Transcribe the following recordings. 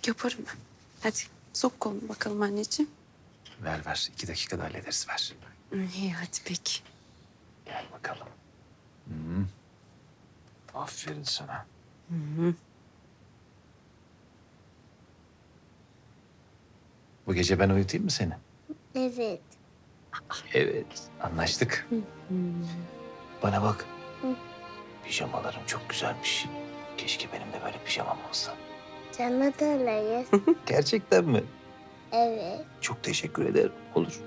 Yok yaparım ben. Hadi sok kolunu bakalım anneciğim. Ver ver. iki dakikada hallederiz ver. İyi hadi peki. Gel bakalım. Hı. Aferin sana. Bu gece ben uyutayım mı seni? Evet. Evet. Anlaştık. Bana bak. Hı. Pijamalarım çok güzelmiş. Keşke benim de böyle pijamam olsa. Sana da öyleyim. Gerçekten mi? evet. Çok teşekkür ederim. Olur.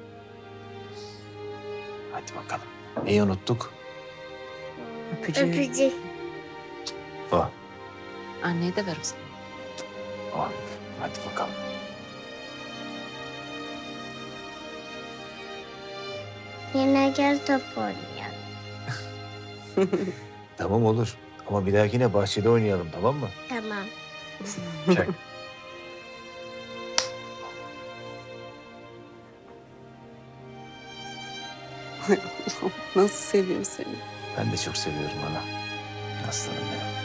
Hadi bakalım. Neyi unuttuk? Öpücüğü. Öpücük. O. Anneye de ver o zaman. O. Hadi bakalım. Yine gel top oynayalım. Tamam olur. Ama bir dahakine bahçede oynayalım tamam mı? Tamam. Çak. Nasıl seviyorum seni. Ben de çok seviyorum ana. Aslanım benim.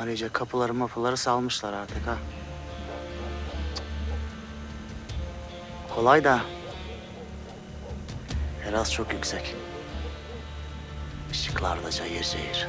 Bunlar iyice kapıları mapıları salmışlar artık ha. Kolay da. Teras çok yüksek. Işıklar da cayır cayır.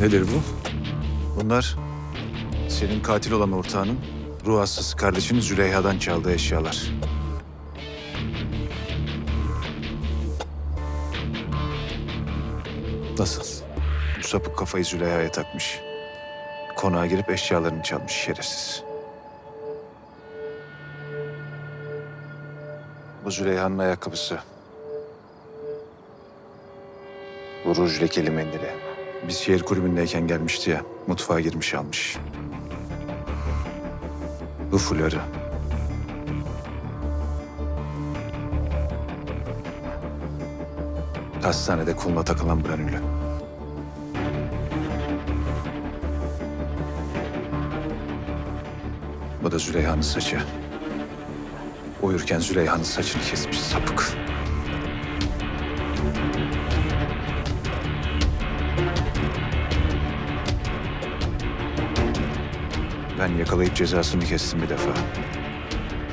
Nedir bu? Bunlar senin katil olan ortağının ruh hastası kardeşinin Züleyha'dan çaldığı eşyalar. Nasıl? Bu sapık kafayı Züleyha'ya takmış. Konağa girip eşyalarını çalmış şerefsiz. Bu Züleyha'nın ayakkabısı. Bu ruj lekeli mendili. Biz şehir kulübündeyken gelmişti ya, mutfağa girmiş almış. Bu fuları. Hastanede koluna takılan branülü. Bu da Züleyha'nın saçı. Uyurken Züleyha'nın saçını kesmiş sapık. Ben yakalayıp cezasını kestim bir defa.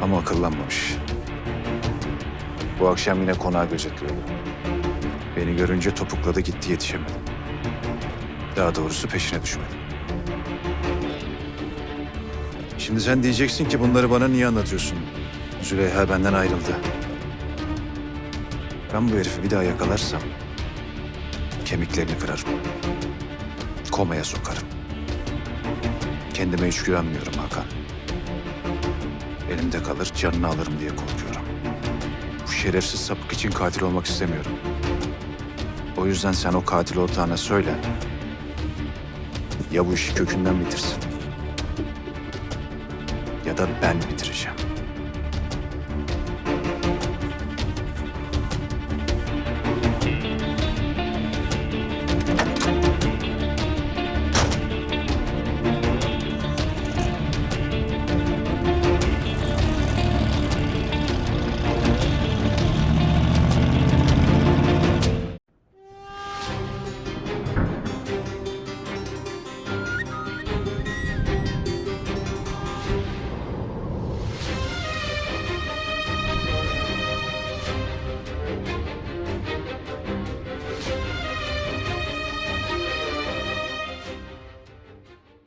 Ama akıllanmamış. Bu akşam yine konağı gözetliyordu. Beni görünce topukladı gitti yetişemedim. Daha doğrusu peşine düşmedim. Şimdi sen diyeceksin ki bunları bana niye anlatıyorsun? Züleyha benden ayrıldı. Ben bu herifi bir daha yakalarsam kemiklerini kırarım. Komaya sokarım. Kendime hiç güvenmiyorum Hakan. Elimde kalır canını alırım diye korkuyorum. Bu şerefsiz sapık için katil olmak istemiyorum. O yüzden sen o katil ortağına söyle. Ya bu işi kökünden bitirsin. Ya da ben bitireceğim.